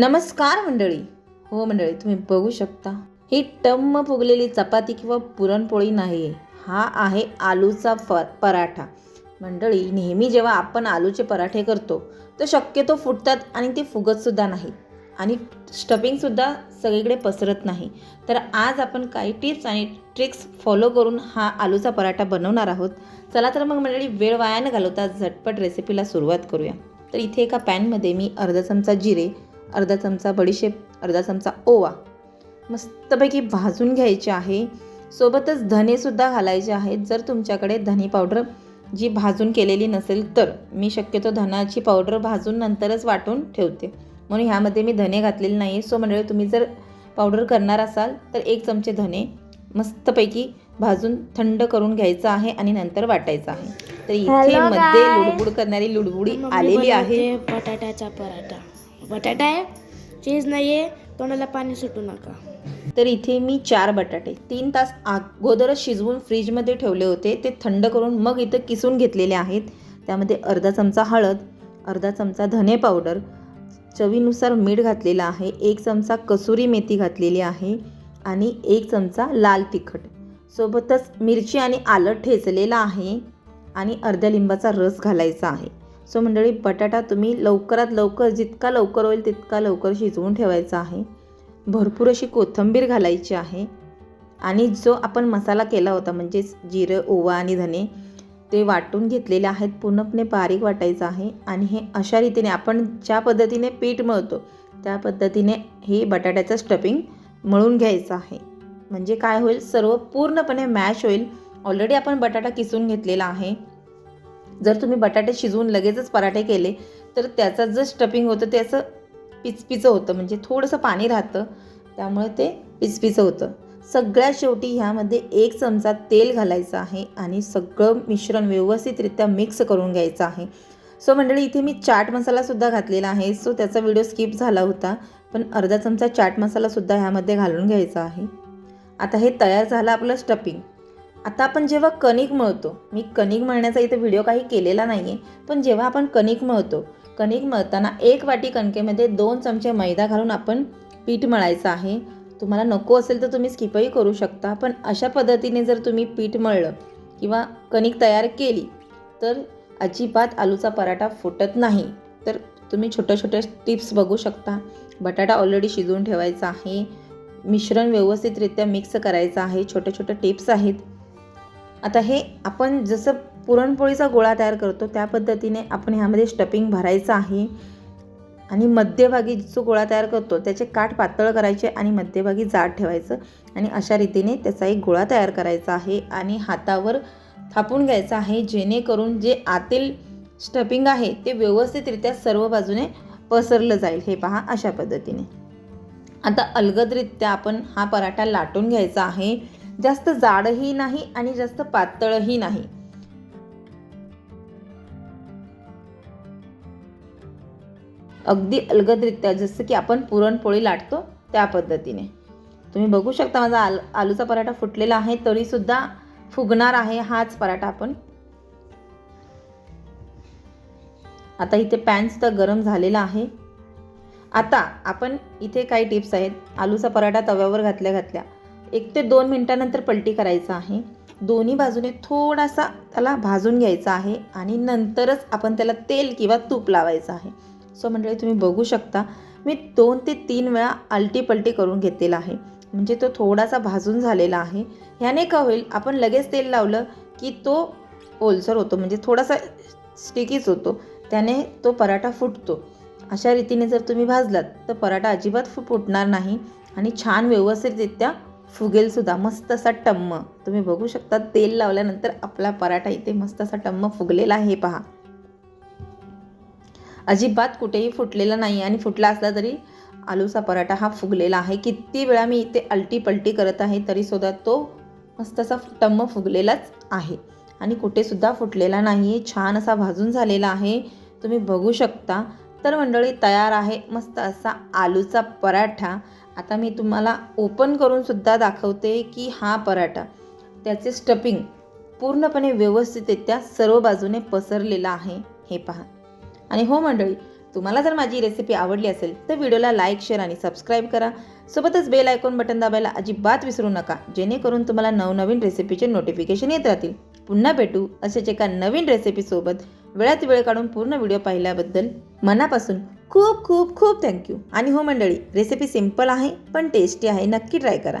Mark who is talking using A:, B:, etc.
A: नमस्कार मंडळी. हो मंडळी तुम्ही बघू शकता ही टम्म फुगलेली चपाती किंवा पुरणपोळी नाही हा आहे आलूचा फ पराठा. मंडळी नेहमी जेव्हा आपण आलूचे पराठे करतो तर शक्यतो फुटतात आणि ते फुगतसुद्धा नाही आणि स्टफिंगसुद्धा सगळीकडे पसरत नाही. तर आज आपण काही टिप्स आणि ट्रिक्स फॉलो करून हा आलूचा पराठा बनवणार आहोत. चला तर मग मंडळी वेळ वाया न घालवता झटपट रेसिपीला सुरुवात करूया. तर इथे एका पॅनमध्ये मी अर्धा चमचा जिरे अर्धा चमचा बडीशेप अर्धा चमचा ओवा. मस्तपैकी भाजून घ्यायचे आहे. सोबतच धनेसुद्धा घालायचे आहेत. जर तुमच्याकडे धने पावडर जी भाजून केलेली नसेल तर. मी शक्यतो धनाची पावडर भाजून नंतरच वाटून ठेवते. म्हणून ह्यामध्ये मी धने घातलेले नाही सो मंडळी तुम्ही जर पावडर करणार असाल तर एक चमचे धने मस्तपैकी भाजून थंड करून घ्यायचं आहे आणि नंतर वाटायचं आहे. तर इथे मध्ये. लुडबुड करणारी लुडबुडी आलेली आहे.
B: बटाट्याचा पराठा. बटाटा आहे चीज नाही आहे तोंडाला पाणी सुटू नका.
A: तर इथे मी चार बटाटे तीन तास अगोदरच शिजवून फ्रीजमध्ये ठेवले होते. ते थंड करून मग इथं किसून घेतलेले आहेत. त्यामध्ये अर्धा चमचा हळद अर्धा चमचा धने पावडर चवीनुसार मीठ घातलेलं आहे एक चमचा कसुरी मेथी घातलेली आहे आणि एक चमचा लाल तिखट. सोबतच मिरची आणि आलं ठेचलेलं आहे आणि अर्ध्या लिंबाचा रस घालायचा आहे. सो मंडळी बटाटा तुम्ही लवकरात लवकर जितका लवकर होईल तितका लवकर शिजवून ठेवायचा आहे. भरपूर अशी कोथिंबीर घालायची आहे. आणि जो आपण मसाला केला होता म्हणजेच जिरं ओवा आणि धने ते वाटून घेतलेले आहेत. पूर्णपणे बारीक वाटायचं आहे. आणि हे अशा रीतीने आपण ज्या पद्धतीने पीठ मळतो त्या पद्धतीने हे बटाट्याचं स्टफिंग मळून घ्यायचं आहे. म्हणजे काय होईल? सर्व पूर्णपणे मॅश होईल. ऑलरेडी आपण बटाटा किसून घेतलेला आहे. जर तुम्ही बटाटे शिजवून लगेचच पराठे केले तर त्याचं जे स्टफिंग होतं ते असं पिचपिचं होतं. म्हणजे थोडंसं पाणी राहतं त्यामुळे ते पिचपिचं होतं. सगळ्यात शेवटी ह्यामध्ये एक चमचा तेल घालायचं आहे आणि सगळं मिश्रण व्यवस्थितरित्या मिक्स करून घ्यायचं आहे. सो मंडळी इथे मी चाट मसालासुद्धा घातलेला आहे. सो त्याचा व्हिडिओ स्किप झाला होता पण अर्धा चमचा चाट मसालासुद्धा ह्यामध्ये घालून घ्यायचा आहे. आता हे तयार झालं आपलं स्टफिंग आता आपण जेव्हा कणिक मळतो मी कणिक मळण्याचा इथे व्हिडिओ काही केलेला नाही आहे पण जेव्हा आपण कणिक मळतो कणिक मळताना एक वाटी कणकेमध्ये दोन चमचे मैदा घालून आपण पीठ मळायचं आहे. तुम्हाला नको असेल तर तुम्ही स्किपही करू शकता पण अशा पद्धतीने जर तुम्ही पीठ मळलं किंवा कणिक तयार केली तर अजिबात आलूचा पराठा फुटत नाही. तर तुम्ही छोट्या छोट्या टिप्स बघू शकता. बटाटा ऑलरेडी शिजवून ठेवायचा आहे. मिश्रण व्यवस्थितरित्या मिक्स करायचं आहे. छोट्या छोट्या टिप्स आहेत. आता हे आपण जसं पुरणपोळीचा गोळा तयार करतो त्या पद्धतीने आपण ह्यामध्ये स्टपिंग भरायचं आहे. आणि मध्यभागी जो गोळा तयार करतो त्याचे काठ पातळ करायचे आणि मध्यभागी जाड ठेवायचं. आणि अशा रीतीने त्याचा एक गोळा तयार करायचा आहे आणि हातावर थापून घ्यायचा आहे जेणेकरून जे आतील स्टपिंग आहे ते व्यवस्थितरित्या सर्व बाजूने पसरलं जाईल. हे पहा अशा पद्धतीने. आता अलगदरित्या आपण हा पराठा लाटून घ्यायचा आहे. जास्त जाडही नाही आणि जास्त पातळही नाही. अगदी अलगदरित्या जसं की आपण पुरणपोळी लाटतो त्या पद्धतीने. तुम्ही बघू शकता माझा आल आलूचा पराठा फुटलेला आहे तरीसुद्धा फुगणार आहे हाच पराठा आपण. आता इथे पॅनसुद्धा गरम झालेला आहे. आता आपण इथे काही टिप्स आहेत. आलूचा पराठा तव्यावर घातल्या घातल्या. एक ते दोन मिनटानंतर पलटी करायचा आहे. दोन्ही बाजूने थोडासा त्याला भाजून घ्यायचा आहे आणि नंतरच आपण त्याला तेल किंवा तूप लावायचं आहे. सो मंडळी तुम्ही बघू शकता मी दोन ते तीन वेळा आलटी पलटी करून घेतलेला आहे. म्हणजे तो थोडासा भाजून झालेला आहे. ह्याने का होईल? आपण लगेच तेल लावलं की तो ओलसर होतो म्हणजे थोडासा स्टिकीच होतो. त्याने तो पराठा फुटतो. अशा रीतीने जर तुम्ही भाजलात तर पराठा अजिबात फु फुटणार नाही आणि छान व्यवस्थितरित्या फुगेलसुद्धा मस्त असा टम्म. तुम्ही बघू शकता तेल लावल्यानंतर आपला पराठा इथे मस्त असा टम्म फुगलेला आहे पहा. अजिबात कुठेही फुटलेला नाही आणि फुटला असला तरी आलूचा पराठा हा फुगलेला आहे. किती वेळा मी इथे अलटी पलटी करत आहे तरीसुद्धा तो मस्त असा टम्म फुगलेलाच आहे. आणि कुठेसुद्धा फुटलेला नाही आहे छान असा भाजून झालेला आहे. तुम्ही बघू शकता. तर मंडळी तयार आहे मस्त असा आलूचा पराठा. आता मी तुम्हाला ओपन करूनसुद्धा दाखवते की हा पराठा त्याचे स्टपिंग पूर्णपणे व्यवस्थितरित्या सर्व बाजूने पसरलेला आहे हे पहा. आणि हो मंडळी तुम्हाला जर माझी रेसिपी आवडली असेल तर व्हिडिओला लाईक शेअर आणि सबस्क्राईब करा. सोबतच बेल आयकॉन बटन दाबायला अजिबात विसरू नका जेणेकरून तुम्हाला नवनवीन रेसिपीचे नोटिफिकेशन येत राहतील. पुन्हा भेटू अशाच एका नवीन रेसिपीसोबत वेळात वेळ काढून पूर्ण व्हिडिओ पाहिल्याबद्दल मनापासून खूप खूप खूप थँक्यू आणि हो मंडळी रेसिपी सिंपल आहे पण टेस्टी आहे. नक्की ट्राय करा.